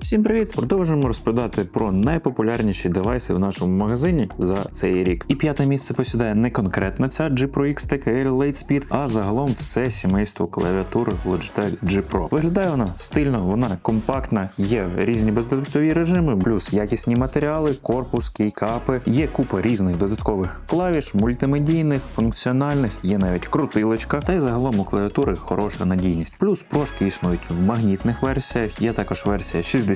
Всім привіт! Продовжуємо розповідати про найпопулярніші девайси в нашому магазині за цей рік. І п'яте місце посідає не конкретно ця G Pro X TKL Lightspeed, а загалом все сімейство клавіатур Logitech G Pro. Виглядає вона стильно, вона компактна, є різні бездротові режими, плюс якісні матеріали, корпус, кейкапи, є купа різних додаткових клавіш, мультимедійних, функціональних, є навіть крутилочка, та й загалом у клавіатури хороша надійність. Плюс прошки існують в магнітних версіях, є також версія 60%.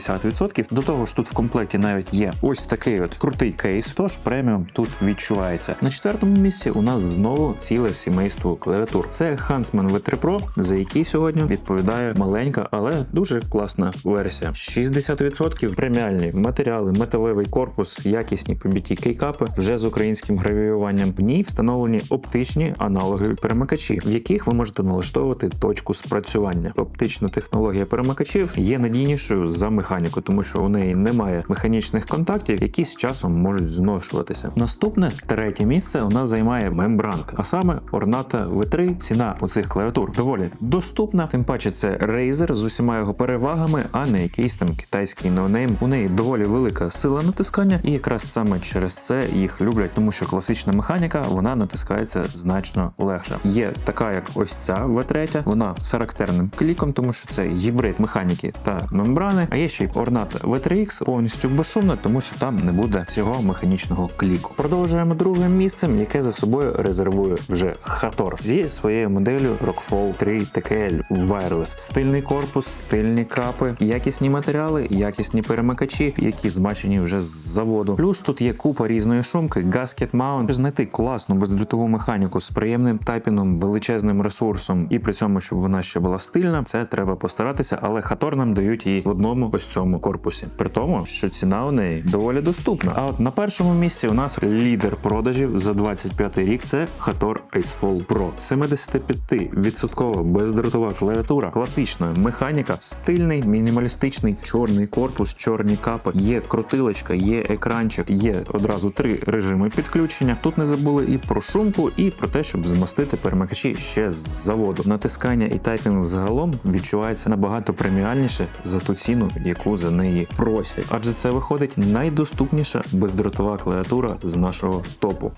До того ж, тут в комплекті навіть є ось такий от крутий кейс, тож преміум тут відчувається. На четвертому місці у нас знову ціле сімейство клавіатур. Це Huntsman V3 Pro, за який сьогодні відповідає маленька, але дуже класна версія. 60% преміальні матеріали, металевий корпус, якісні PBT кейкапи вже з українським гравіюванням. В ній встановлені оптичні аналоги перемикачі, в яких ви можете налаштовувати точку спрацювання. Оптична технологія перемикачів є надійнішою за механіку, тому що у неї немає механічних контактів, які з часом можуть зношуватися. Наступне третє місце у нас займає мембранка, а саме Ornata V3. Ціна у цих клавіатур доволі доступна. Тим паче це Razer з усіма його перевагами, а не якийсь там китайський ноунейм. У неї доволі велика сила натискання, і якраз саме через це їх люблять, тому що класична механіка вона натискається значно легше. Є така, як ось ця V3, вона з характерним кліком, тому що це гібрид механіки та мембрани. А є ще й Ornata V3X повністю безшумна, тому що там не буде цього механічного кліку. Продовжуємо другим місцем, яке за собою резервує вже Hator зі своєю моделлю Rockfall 3 TKL Wireless. Стильний корпус, стильні капи, якісні матеріали, якісні перемикачі, які змачені вже з заводу. Плюс тут є купа різної шумки, Gasket Mount. Знайти класну бездротову механіку з приємним тайпінгом, величезним ресурсом, і при цьому, щоб вона ще була стильна, це треба постаратися, але Hator нам дають її в одному ось цьому корпусі. При тому, що ціна у неї доволі доступна. А от на першому місці у нас лідер продажів за 25 рік це Hator Icefall Pro. 75% бездротова клавіатура, класична механіка, стильний, мінімалістичний чорний корпус, чорні капи, є крутилочка, є екранчик, є одразу три режими підключення. Тут не забули і про шумку, і про те, щоб змастити перемикачі ще з заводу. Натискання і тайпінг загалом відчувається набагато преміальніше за ту ціну, яку за неї просять. Адже це виходить найдоступніша бездротова клавіатура з нашого топу.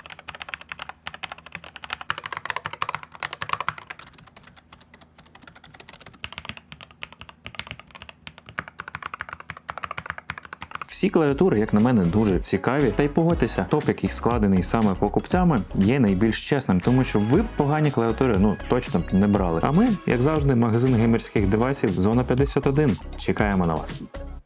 Всі клавіатури, як на мене, дуже цікаві. Та й погодьтеся, топ, який складений саме покупцями, є найбільш чесним, тому що ви погані клавіатури ну точно б не брали. А ми, як завжди, магазин геймерських девайсів Зона 51. Чекаємо на вас.